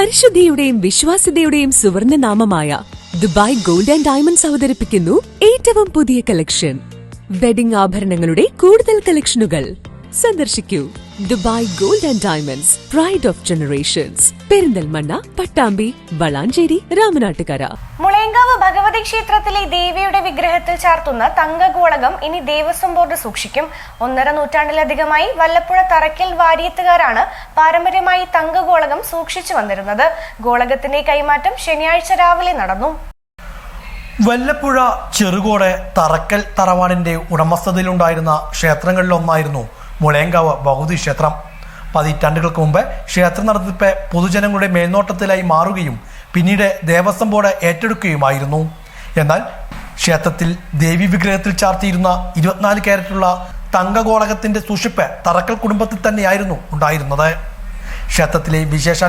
പരിശുദ്ധിയുടെയും വിശ്വാസ്യതയുടെയും സുവർണ നാമമായ ദുബായ് ഗോൾഡ് ആൻഡ് ഡയമണ്ട്സ് അവതരിപ്പിക്കുന്നു ഏറ്റവും പുതിയ കളക്ഷൻ വെഡിംഗ് ആഭരണങ്ങളുടെ കൂടുതൽ കളക്ഷനുകൾ സന്ദർശിക്കൂ. Dubai gold and diamonds pride of generations Perinthalmanna Pattambi Valanchery Ramanattukara. Mulayankavu Bhagavathi ക്ഷേത്രത്തിലെ ദേവിയുടെ വിഗ്രഹത്തിൽ ചാർത്തുന്ന തങ്കഗോളകം ഇനി ദേവസ്വം ബോർഡ് സൂക്ഷിക്കും. ഒന്നര നൂറ്റാണ്ടിലധികമായി വല്ലപ്പുഴ തറക്കൽ വാരിയത്തുകാരാണ് പാരമ്പര്യമായി തങ്കഗോളകം സൂക്ഷിച്ചു വന്നിരുന്നത്. ഗോളകത്തിന്റെ കൈമാറ്റം ശനിയാഴ്ച രാവിലെ നടന്നു. വല്ലപ്പുഴ ചെറുകോട് തറക്കൽ തറവാടിന്റെ ഉടമസ്ഥതയിലുണ്ടായിരുന്ന ക്ഷേത്രങ്ങളിലൊന്നായിരുന്നു മുളയങ്കാവ് ഭഗവതി ക്ഷേത്രം. പതിറ്റാണ്ടുകൾക്ക് മുമ്പ് ക്ഷേത്ര നടത്തിപ്പ് പൊതുജനങ്ങളുടെ മേൽനോട്ടത്തിലായി മാറുകയും പിന്നീട് ദേവസ്വം ബോർഡ് ഏറ്റെടുക്കുകയുമായിരുന്നു. എന്നാൽ ക്ഷേത്രത്തിൽ ദേവി വിഗ്രഹത്തിൽ ചാർത്തിയിരുന്ന ഇരുപത്തിനാല് ക്യാരറ്റുള്ള തങ്കഗോളകത്തിന്റെ സൂക്ഷിപ്പ് തറക്കൽ കുടുംബത്തിൽ തന്നെയായിരുന്നു ഉണ്ടായിരുന്നത്. ക്ഷേത്രത്തിലെ വിശേഷ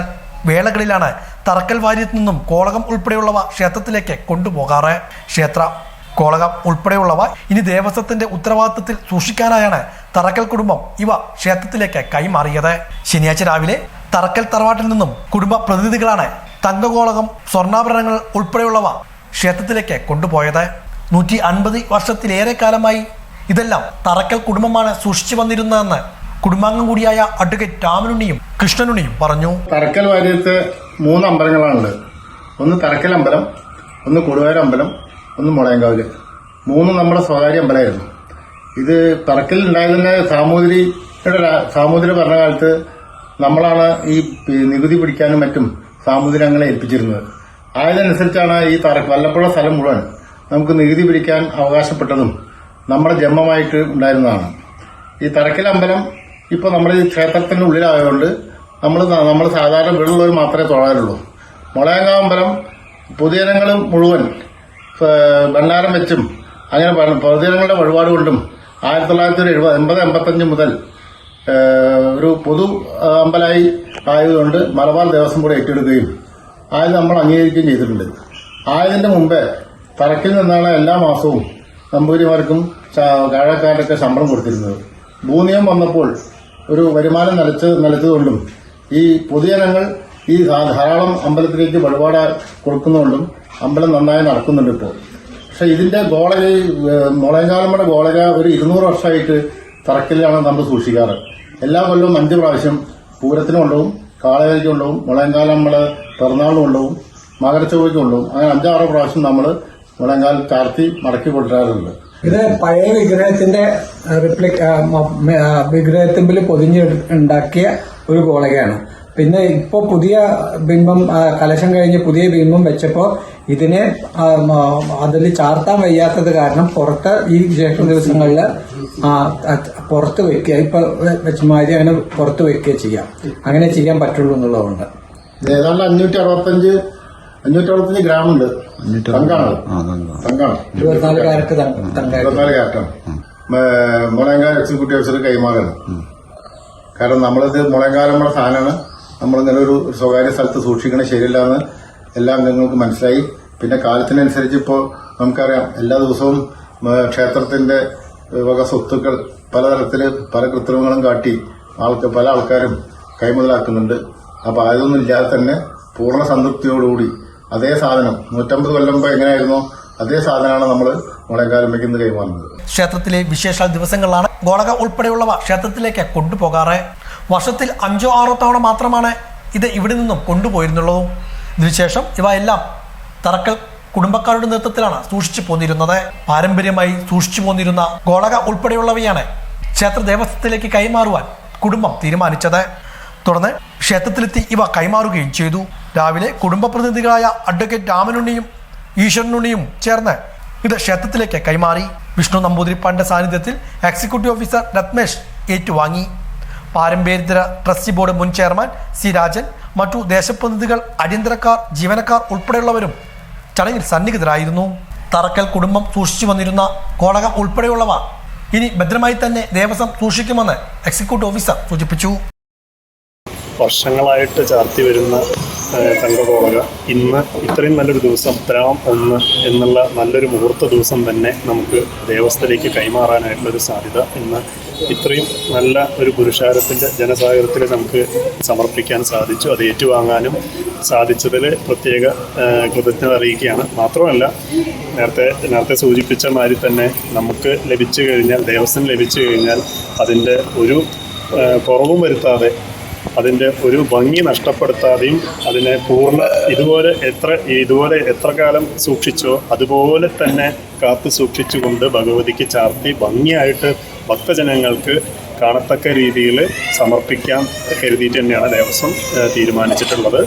വേളകളിലാണ് തറക്കൽ വാര്യത്തു നിന്നും കോളകം ഉൾപ്പെടെയുള്ളവ ക്ഷേത്രത്തിലേക്ക് കൊണ്ടുപോകാറ്. ക്ഷേത്ര കോളകം ഉൾപ്പെടെയുള്ളവ ഇനി ദേവസ്വത്തിന്റെ ഉത്തരവാദിത്തത്തിൽ സൂക്ഷിക്കാനായാണ് തറക്കൽ കുടുംബം ഇവ ക്ഷേത്രത്തിലേക്ക് കൈമാറിയത്. ശനിയാഴ്ച രാവിലെ തറക്കൽ തറവാട്ടിൽ നിന്നും കുടുംബ പ്രതിനിധികളാണ് തങ്കകോളകം സ്വർണാഭരണങ്ങൾ ഉൾപ്പെടെയുള്ളവ ക്ഷേത്രത്തിലേക്ക് കൊണ്ടുപോയത്. നൂറ്റി അൻപത് വർഷത്തിലേറെ കാലമായി ഇതെല്ലാം തറക്കൽ കുടുംബമാണ് സൂക്ഷിച്ചു വന്നിരുന്നതെന്ന് കുടുംബാംഗം കൂടിയായ അഡ്വക്കേറ്റ് രാമനുണ്ണിയും കൃഷ്ണനുണ്ണിയും പറഞ്ഞു. തറക്കൽ വാര്യത്ത് മൂന്ന് അമ്പലങ്ങളാണുള്ളത്. ഒന്ന് തറക്കൽ അമ്പലം ഒന്ന് കൊടുവായൂർ അമ്പലം ഒന്ന് മുളയങ്കാവിൽ മൂന്നും നമ്മുടെ സ്വകാര്യ അമ്പലമായിരുന്നു. ഇത് തറക്കൽ ഉണ്ടായതിന്റെ സാമൂതിരിയുടെ സാമൂതിരി ഭരണകാലത്ത് നമ്മളാണ് ഈ നികുതി പിടിക്കാനും മറ്റും സാമൂതിരി അങ്ങനെ ഏൽപ്പിച്ചിരുന്നത്. ആയതനുസരിച്ചാണ് ഈ തറ വല്ലപ്പുഴ സ്ഥലം മുഴുവൻ നമുക്ക് നികുതി പിടിക്കാൻ അവകാശപ്പെട്ടതും നമ്മുടെ ജന്മമായിട്ട് ഉണ്ടായിരുന്നതാണ്. ഈ തറക്കൽ അമ്പലം ഇപ്പൊ നമ്മൾ ഈ ക്ഷേത്രത്തിന്റെ ഉള്ളിലായതുകൊണ്ട് നമ്മൾ നമ്മൾ സാധാരണ വീടുള്ളവർ മാത്രമേ തൊഴാറുള്ളൂ. മുളയങ്കാവ് അമ്പലം പൊതുജനങ്ങൾ മുഴുവൻ ഭണ്ഡാരം വെച്ചും അങ്ങനെ പൊതുജനങ്ങളുടെ വഴിപാട് കൊണ്ടും ആയിരത്തി തൊള്ളായിരത്തി എഴുപത് എൺപത് എൺപത്തഞ്ച് മുതൽ ഒരു പൊതു അമ്പലമായി ആയതുകൊണ്ട് മലബാർ ദേവസ്വം കൂടെ ഏറ്റെടുക്കുകയും ആയത് നമ്മൾ അംഗീകരിക്കുകയും ചെയ്തിട്ടുണ്ട്. ആയതിന്റെ മുമ്പേ തറക്കിൽ നിന്നാണ് എല്ലാ മാസവും നമ്പൂരിമാർക്കും കാഴക്കാരൊക്കെ ശമ്പളം കൊടുത്തിരുന്നത്. ഭൂനിയം വന്നപ്പോൾ ഒരു വരുമാനം നിലച്ച് നിലച്ചതുകൊണ്ടും ഈ പൊതുജനങ്ങൾ ഈ ധാരാളം അമ്പലത്തിലേക്ക് വഴിപാട് കൊടുക്കുന്നതുകൊണ്ടും അമ്പലം നന്നായി നടക്കുന്നുണ്ട് ഇപ്പോൾ പക്ഷെ ഇതിന്റെ ഗോളക മുളയങ്കാലമ്മയുടെ ഗോളക ഒരു ഇരുന്നൂറ് വർഷമായിട്ട് തറക്കലിലാണ് നമ്മൾ സൂക്ഷിക്കാറ്. എല്ലാ കൊല്ലവും അഞ്ച് പ്രാവശ്യം പൂരത്തിന് കൊണ്ടുപോകും കാളകയ്ക്ക് കൊണ്ടുപോകും മുളയങ്കാലമ്മയുടെ പിറന്നാളിന് കൊണ്ടുപോകും മകരച്ചൊവ്വയ്ക്ക് കൊണ്ടുപോകും. അങ്ങനെ അഞ്ചാറ് പ്രാവശ്യം നമ്മൾ മുളയങ്കാൽ ചാർത്തി മടക്കി കൊണ്ടുവരാറുണ്ട്. ഇത് പഴയ വിഗ്രഹത്തിന്റെ റിപ്ലിക് വിഗ്രഹത്തിമ്പിൽ പൊതിഞ്ഞ് ഉണ്ടാക്കിയ ഒരു ഗോളകയാണ്. പിന്നെ ഇപ്പോൾ പുതിയ ബിംബം കലശം കഴിഞ്ഞ് പുതിയ ബിംബം വെച്ചപ്പോൾ ഇതിനെ അതിൽ ചാർത്താൻ വയ്യാത്തത് കാരണം പുറത്ത് ഈ ജ്യേഷ്ഠ ദിവസങ്ങളിൽ പുറത്ത് വെക്കുക. ഇപ്പൊ വെച്ച മാതിരി അങ്ങനെ പുറത്ത് വെക്കുക ചെയ്യാം. അങ്ങനെ ചെയ്യാൻ പറ്റുള്ളൂ എന്നുള്ളതുകൊണ്ട്. ഇത് ഏതാണ്ട് അഞ്ഞൂറ്റി അറുപത്തഞ്ച് അഞ്ഞൂറ്റി അറുപത്തഞ്ച് ഗ്രാം ഉണ്ട് തങ്കാണ്. തങ്കാണ്. ഇരുപത്തിനാല് കാരറ്റ് തങ്കായിട്ട്. ഇരുപത്തിനാല് ക്യാപ്റ്റൻ മുളയങ്കാൽ എക്സിക്യൂട്ടീവ് ഓഫീസർ കൈമാറണം കാരണം നമ്മളിത് മുളയങ്കാലമ്മയുടെ സാധനമാണ്. നമ്മളിങ്ങനെ ഒരു സ്വകാര്യ സ്ഥലത്ത് സൂക്ഷിക്കണത് ശരിയല്ല എന്ന് എല്ലാ അംഗങ്ങൾക്കും മനസ്സിലായി. പിന്നെ കാലത്തിനനുസരിച്ച് ഇപ്പോൾ നമുക്കറിയാം എല്ലാ ദിവസവും ക്ഷേത്രത്തിന്റെ വക സ്വത്തുക്കൾ പലതരത്തിൽ പല കൃത്രിമങ്ങളും കാട്ടി ആൾക്ക് പല ആൾക്കാരും കൈമുതലാക്കുന്നുണ്ട്. അപ്പോൾ അതൊന്നും ഇല്ലാതെ തന്നെ പൂർണ സംതൃപ്തിയോടുകൂടി അതേ സാധനം നൂറ്റമ്പത് കൊല്ലം മുമ്പ് എങ്ങനെയായിരുന്നോ അതേ സാധനമാണ് നമ്മൾ മുളയങ്കാലമ്മയ്ക്ക് ഇന്ന് കൈമാറുന്നത്. ക്ഷേത്രത്തിലെ വിശേഷ ദിവസങ്ങളിലാണ് ഗോളക ഉൾപ്പെടെയുള്ളവ ക്ഷേത്രത്തിലേക്ക് കൊണ്ടുപോകാറ്. വർഷത്തിൽ അഞ്ചോ ആറോ തവണ മാത്രമാണ് ഇത് ഇവിടെ നിന്നും കൊണ്ടുപോയിരുന്നുള്ളൂ. ഇതിനുശേഷം ഇവ എല്ലാം തറക്കൽ കുടുംബക്കാരുടെ നേതൃത്വത്തിലാണ് സൂക്ഷിച്ചു പോന്നിരുന്നത്. പാരമ്പര്യമായി സൂക്ഷിച്ചു പോന്നിരുന്ന ഗോളക ഉൾപ്പെടെയുള്ളവയാണ് ക്ഷേത്ര ദേവസ്വത്തിലേക്ക് കൈമാറുവാൻ കുടുംബം തീരുമാനിച്ചത്. തുടർന്ന് ക്ഷേത്രത്തിലെത്തി ഇവ കൈമാറുകയും ചെയ്തു. രാവിലെ കുടുംബ പ്രതിനിധികളായ അഡ്വക്കേറ്റ് രാമനുണ്ണിയും ഈശ്വരനുണ്ണിയും ചേർന്ന് ഇത് ക്ഷേത്രത്തിലേക്ക് കൈമാറി വിഷ്ണു നമ്പൂതിരിപ്പാടിന്റെ സാന്നിധ്യത്തിൽ എക്സിക്യൂട്ടീവ് ഓഫീസർ രത്മേഷ് ഏറ്റുവാങ്ങി. പാരമ്പര്യേതര ട്രസ്റ്റി ബോർഡ് മുൻ ചെയർമാൻ സി രാജൻ മറ്റു ദേശപ്രതിനിധികൾ അടിയന്തരക്കാർ ജീവനക്കാർ ഉൾപ്പെടെയുള്ളവരും ചടങ്ങിൽ സന്നിഹിതരായിരുന്നു. തറക്കൽ കുടുംബം സൂക്ഷിച്ചു വന്നിരുന്ന കോടകം ഉൾപ്പെടെയുള്ളവ ഇനി ഭദ്രമായി തന്നെ ദേവസ്വം സൂക്ഷിക്കുമെന്ന് എക്സിക്യൂട്ടീവ് ഓഫീസർ സൂചിപ്പിച്ചു. വർഷങ്ങളായിട്ട് ചാർത്തി വരുന്ന തങ്കതോളക ഇന്ന് ഇത്രയും നല്ലൊരു ദിവസം ഉത്തരാം ഒന്ന് എന്നുള്ള നല്ലൊരു മുഹൂർത്ത ദിവസം തന്നെ നമുക്ക് ദേവസ്ഥയിലേക്ക് കൈമാറാനായിട്ടുള്ളൊരു സാധ്യത ഇന്ന് ഇത്രയും നല്ല ഒരു പുരുഷാരത്തിന്റെ ജനസാഗരത്തിൽ നമുക്ക് സമർപ്പിക്കാൻ സാധിച്ചു. അത് ഏറ്റുവാങ്ങാനും സാധിച്ചതിൽ പ്രത്യേക കൃതജ്ഞത അറിയിക്കുകയാണ്. മാത്രമല്ല നേരത്തെ നേരത്തെ സൂചിപ്പിച്ച മാതിരി തന്നെ നമുക്ക് ലഭിച്ചു കഴിഞ്ഞാൽ ദേവസ്വം ലഭിച്ചു കഴിഞ്ഞാൽ അതിന്റെ ഒരു കുറവും വരുത്താതെ അതിന്റെ ഒരു ഭംഗി നഷ്ടപ്പെടുത്താതെയും അതിനെ പൂർണ ഇതുപോലെ എത്ര ഇതുപോലെ എത്ര കാലം സൂക്ഷിച്ചോ അതുപോലെ തന്നെ കാത്തു സൂക്ഷിച്ചുകൊണ്ട് ഭഗവതിക്ക് ചാർത്തി ഭംഗിയായിട്ട് ഭക്തജനങ്ങൾക്ക് കാണത്തക്ക രീതിയിൽ സമർപ്പിക്കാൻ കരുതിയിട്ട് തന്നെയാണ് ദേവസ്വം തീരുമാനിച്ചിട്ടുള്ളത്.